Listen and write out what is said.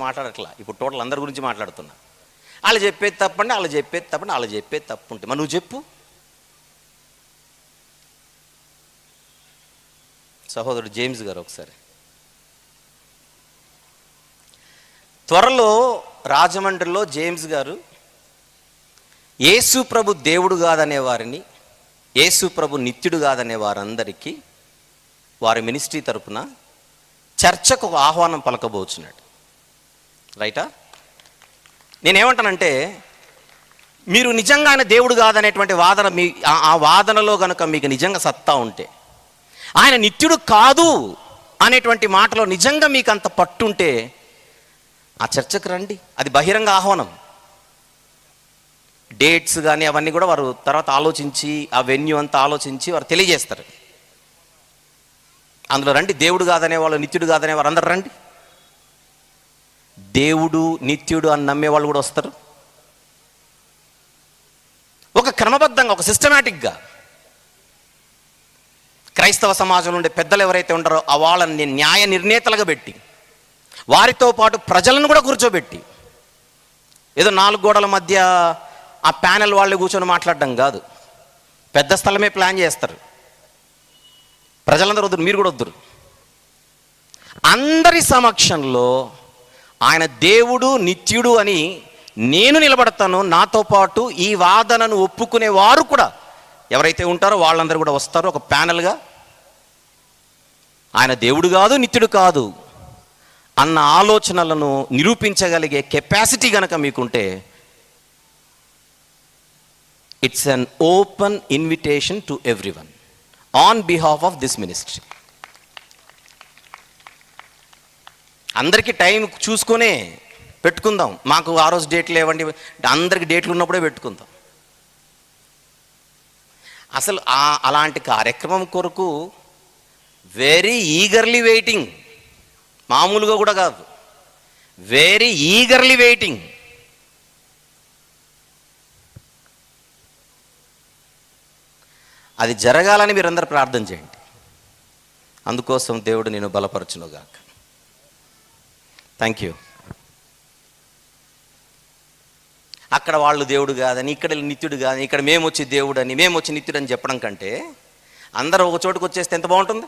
మాట్లాడట్లా. ఇప్పుడు టోటల్ అందరి గురించి మాట్లాడుతున్నా. వాళ్ళు చెప్పేది తప్పండి వాళ్ళు చెప్పేది తప్పండి వాళ్ళు చెప్పేది తప్పు ఉంటే. మరి నువ్వు చెప్పు. సహోదరుడు జేమ్స్ గారు ఒకసారి. త్వరలో రాజమండ్రిలో జేమ్స్ గారు యేసు ప్రభు దేవుడు కాదనే వారిని యేసు ప్రభు నిత్యుడు కాదనే వారందరికీ వారి మినిస్ట్రీ తరపున చర్చకు ఒక ఆహ్వానం పలకబోచున్నాడు. రైటా? నేనేమంటానంటే మీరు నిజంగా ఆయన దేవుడు కాదనేటువంటి వాదన మీ ఆ- వాదనలో కనుక మీకు నిజంగా సత్తా ఉంటే ఆయన నిత్యుడు కాదు అనేటువంటి మాటలో నిజంగా మీకు అంత పట్టుంటే ఆ చర్చకు రండి. అది బహిరంగ ఆహ్వానం. డేట్స్ కానీ అవన్నీ కూడా వారు తర్వాత ఆలోచించి ఆ వెన్యూ అంతా ఆలోచించి వారు తెలియజేస్తారు. అందులో రండి. దేవుడు కాదనే వాళ్ళు నిత్యుడు కాదనే వారు అందరు రండి. దేవుడు నిత్యుడు అని నమ్మే వాళ్ళు కూడా వస్తారు. ఒక క్రమబద్ధంగా ఒక సిస్టమేటిక్గా క్రైస్తవ సమాజంలో ఉండే పెద్దలు ఎవరైతే ఉంటారో ఆ వాళ్ళని న్యాయ నిర్ణేతలుగా పెట్టి వారితో పాటు ప్రజలను కూడా కూర్చోబెట్టి ఏదో నాలుగు గోడల మధ్య ఆ ప్యానెల్ వాళ్ళు కూర్చొని మాట్లాడడం కాదు. పెద్ద స్థలమే ప్లాన్ చేస్తారు. ప్రజలందరూ వద్దురు మీరు కూడా వద్దురు. అందరి సమక్షంలో ఆయన దేవుడు నిత్యుడు అని నేను నిలబడతాను నాతో పాటు ఈ వాదనను ఒప్పుకునే వారు కూడా. ఎవరైతే ఉంటారో వాళ్ళందరూ కూడా వస్తారు ఒక ప్యానల్గా. ఆయన దేవుడు కాదు నిత్యుడు కాదు అన్న ఆలోచనలను నిరూపించగలిగే కెపాసిటీ కనుక మీకుంటే it's an open invitation to everyone on behalf of this ministry అందరికీ టైం చూసుకునే పెట్టుకుందాం. మాకు ఆ రోజు డేట్లు లేవండి. అందరికి డేట్లు ఉన్నప్పుడే పెట్టుకుందాం. అసలు ఆ అలాంటి కార్యక్రమం కొరకు వెరీ ఈగర్లీ వెయిటింగ్ మామూలుగా కూడా కాదు. వెరీ ఈగర్లీ వెయిటింగ్ అది జరగాలని మీరందరూ ప్రార్థన చేయండి. అందుకోసం దేవుడు నేను బలపరచునుగాక. థ్యాంక్ యూ అక్కడ వాళ్ళు దేవుడు కాదని ఇక్కడ నిత్యుడు కాదని ఇక్కడ మేము వచ్చి దేవుడు అని మేము వచ్చి నిత్యుడు అని చెప్పడం కంటే అందరూ ఒక చోటుకు వచ్చేస్తే ఎంత బాగుంటుంది?